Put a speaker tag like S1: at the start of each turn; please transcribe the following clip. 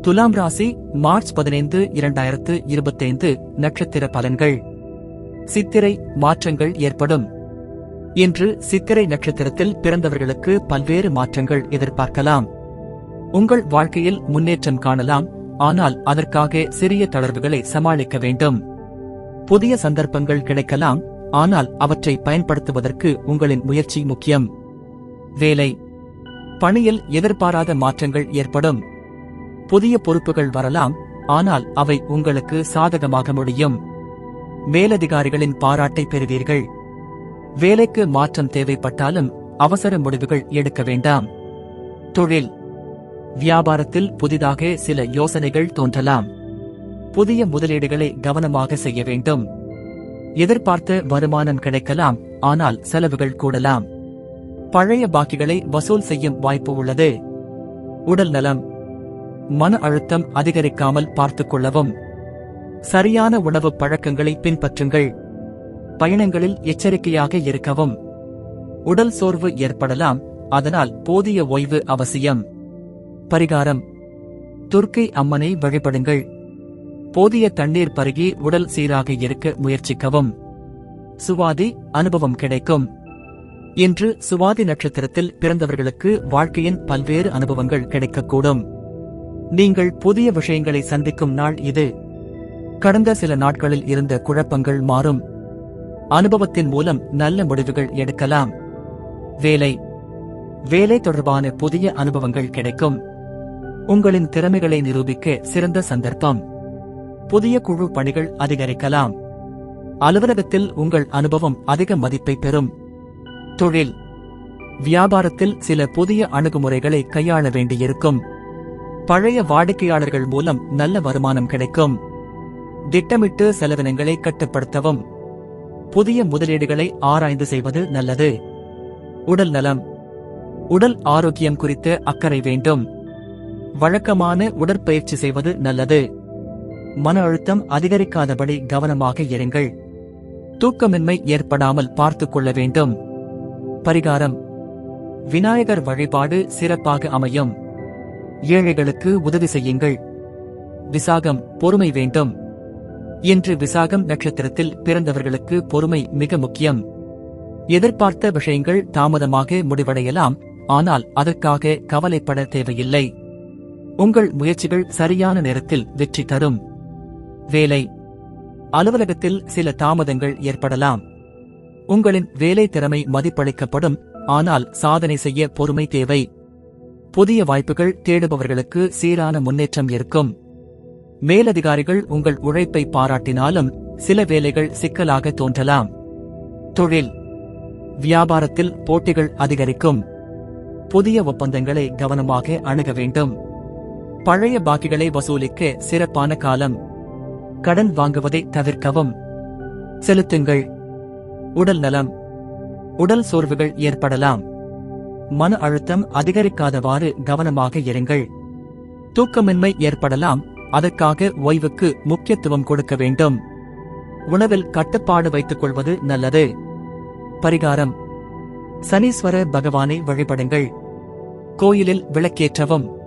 S1: துலாம் ராசி மார்ச் பதினைந்து இரண்டாயிரத்து இருபத்தைந்து நட்சத்திர பலன்கள். சித்திரை மாற்றங்கள் ஏற்படும். இன்று சித்திரை நட்சத்திரத்தில் பிறந்தவர்களுக்கு பல்வேறு மாற்றங்கள் எதிர்பார்க்கலாம். உங்கள் வாழ்க்கையில் முன்னேற்றம் காணலாம் ஆனால் அதற்காக சிறிய தளர்வுகளை சமாளிக்க வேண்டும். புதிய சந்தர்ப்பங்கள் கிடைக்கலாம் ஆனால் அவற்றை பயன்படுத்துவதற்கு உங்களின் முயற்சி முக்கியம். வேலை. பணியில் எதிர்பாராத மாற்றங்கள் ஏற்படும். புதிய பொறுப்புகள் வரலாம் ஆனால் அவை உங்களுக்கு சாதகமாக முடியும். மேலதிகாரிகளின் பாராட்டை பெறுவீர்கள். வேலைக்கு மாற்றம் தேவைப்பட்டாலும் அவசர முடிவுகள் எடுக்க வேண்டாம். தொழில். வியாபாரத்தில் புதிதாக சில யோசனைகள் தோன்றலாம். புதிய முதலீடுகளை கவனமாக செய்ய வேண்டும். எதிர்பார்த்த வருமானம் கிடைக்கலாம் ஆனால் செலவுகள் கூடலாம். பழைய பாக்கிகளை வசூல் செய்யும் வாய்ப்பு உள்ளது. உடல் நலம். மன அழுத்தம் அதிகரிக்காமல் பார்த்துக் கொள்ளவும் சரியான உணவு பழக்கங்களை பின்பற்றுங்கள். பயணங்களில் எச்சரிக்கையாக இருக்கவும். உடல் சோர்வு ஏற்படலாம் அதனால் போதிய ஓய்வு அவசியம். பரிகாரம். துர்க்கை அம்மனை வழிபடுங்கள். போதிய தண்ணீர் பருகி உடல் சீராக இருக்க முயற்சிக்கவும். சுவாதி அனுபவம் கிடைக்கும். இன்று சுவாதி நட்சத்திரத்தில் பிறந்தவர்களுக்கு வாழ்க்கையின் பல்வேறு அனுபவங்கள் கிடைக்கக்கூடும். நீங்கள் புதிய விஷயங்களை சந்திக்கும் நாள் இது. கடந்த சில நாட்களில் இருந்த குழப்பங்கள் மாறும். அனுபவத்தின் மூலம் நல்ல முடிவுகள் எடுக்கலாம். வேலை. வேலை தொடர்பான புதிய அனுபவங்கள் கிடைக்கும். உங்களின் திறமைகளை நிரூபிக்க சிறந்த சந்தர்ப்பம். புதிய குழு பணிகள் அதிகரிக்கலாம். அலுவலகத்தில் உங்கள் அனுபவம் அதிக மதிப்பை பெறும். தொழில். வியாபாரத்தில் சில புதிய அணுகுமுறைகளை கையாள வேண்டியிருக்கும். பழைய வாடிக்கையாளர்கள் மூலம் நல்ல வருமானம் கிடைக்கும். திட்டமிட்டு செலவினங்களை கட்டுப்படுத்தவும். புதிய முதலீடுகளை ஆராய்ந்து செய்வது நல்லது. உடல் நலம். உடல் ஆரோக்கியம் குறித்து அக்கறை வேண்டும். வழக்கமான உடற்பயிற்சி செய்வது நல்லது. மன அழுத்தம் அதிகரிக்காதபடி கவனமாக இருங்கள். தூக்கமின்மை ஏற்படாமல் பார்த்துக் கொள்ள வேண்டும். பரிகாரம். விநாயகர் வழிபாடு சிறப்பாக அமையும். ஏழைகளுக்கு உதவி செய்யுங்கள். விசாகம் பொறுமை வேண்டும். இன்று விசாகம் நட்சத்திரத்தில் பிறந்தவர்களுக்கு பொறுமை மிக முக்கியம். எதிர்பார்த்த விஷயங்கள் தாமதமாக முடிவடையலாம் ஆனால் அதற்காக கவலைப்பட தேவையில்லை. உங்கள் முயற்சிகள் சரியான நேரத்தில் வெற்றி தரும். வேலை. அலுவலகத்தில் சில தாமதங்கள் ஏற்படலாம். உங்களின் வேலை திறமை மதிப்பளிக்கப்படும் ஆனால் சாதனை செய்ய பொறுமை தேவை. புதிய வாய்ப்புகள் தேடுபவர்களுக்கு சீரான முன்னேற்றம் இருக்கும். மேலதிகாரிகள் உங்கள் உழைப்பை பாராட்டினாலும் சில வேலைகள் சிக்கலாக தோன்றலாம். தொழில். வியாபாரத்தில் போட்டிகள் அதிகரிக்கும். புதிய ஒப்பந்தங்களை கவனமாக அணுக வேண்டும். பழைய பாக்கிகளை வசூலிக்க சிறப்பான காலம். கடன் வாங்குவதை தவிர்க்கவும். செலுத்துங்கள். உடல் நலம். உடல் சோர்வுகள் ஏற்படலாம். மன அழுத்தம் அதிகரிக்காதவாறு கவனமாக இருங்கள். தூக்கமின்மை ஏற்படலாம் அதற்காக ஓய்வுக்கு முக்கியத்துவம் கொடுக்க வேண்டும். உணவில் கட்டுப்பாடு வைத்துக் கொள்வது நல்லது. பரிகாரம். சனீஸ்வர பகவானை வழிபடுங்கள். கோயிலில் விளக்கேற்றவும்.